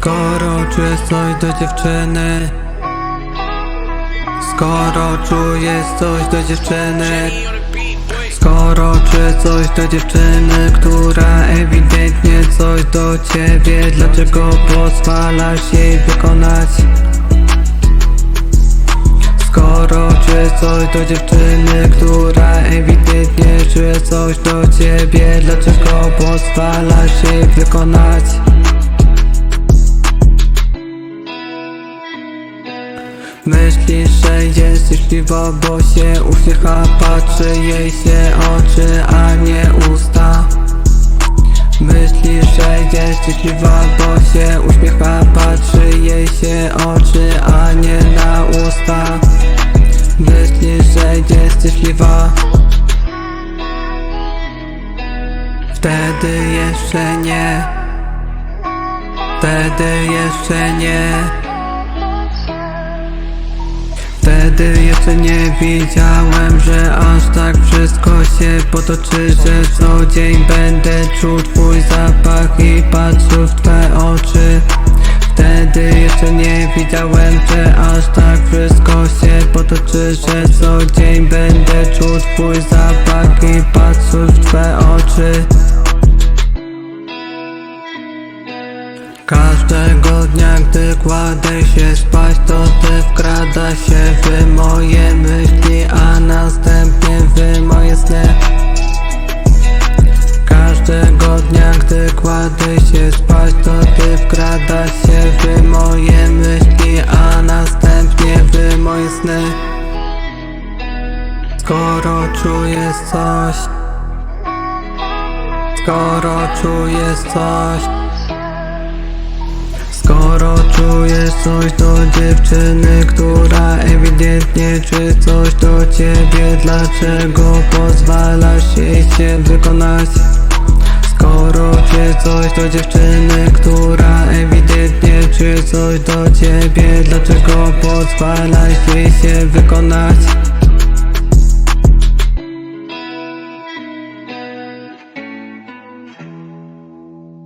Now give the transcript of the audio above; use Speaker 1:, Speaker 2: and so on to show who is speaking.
Speaker 1: Skoro czujesz coś do dziewczyny Skoro czujesz coś do dziewczyny Skoro czujesz coś do dziewczyny Która ewidentnie coś do ciebie Dlaczego pozwalasz jej wykonać? Skoro czujesz coś do dziewczyny Która ewidentnie czuje coś do ciebie Dlaczego pozwalasz jej wykonać? Myślisz, że jest szczęśliwa, bo się uśmiecha Patrzy jej się oczy, a nie usta? Myślisz, że jest szczęśliwa, bo się uśmiecha Patrzy jej się oczy, a nie na usta? Myślisz, że jest szczęśliwa Wtedy jeszcze nie. Wtedy jeszcze nie Wtedy jeszcze nie wiedziałem, że aż tak wszystko się potoczy Że co dzień będę czuł twój zapach i patrzył w twe oczy. Wtedy jeszcze nie wiedziałem, że aż tak wszystko się potoczy Że co dzień będę czuł twój zapach i patrzył w twe oczy Każdego dnia, gdy kładę się spać, to ty wkrada się w moje myśli, a następnie w moje sny. Każdego dnia, gdy kładę się spać, to ty wkrada się w moje myśli, a następnie w moje sny. Skoro czujesz coś, skoro czujesz coś. Skoro czujesz coś do dziewczyny, która ewidentnie czuje coś do ciebie Dlaczego pozwalasz jej się wykonać? Skoro czujesz coś do dziewczyny, która ewidentnie czuje coś do ciebie Dlaczego pozwalasz jej się wykonać?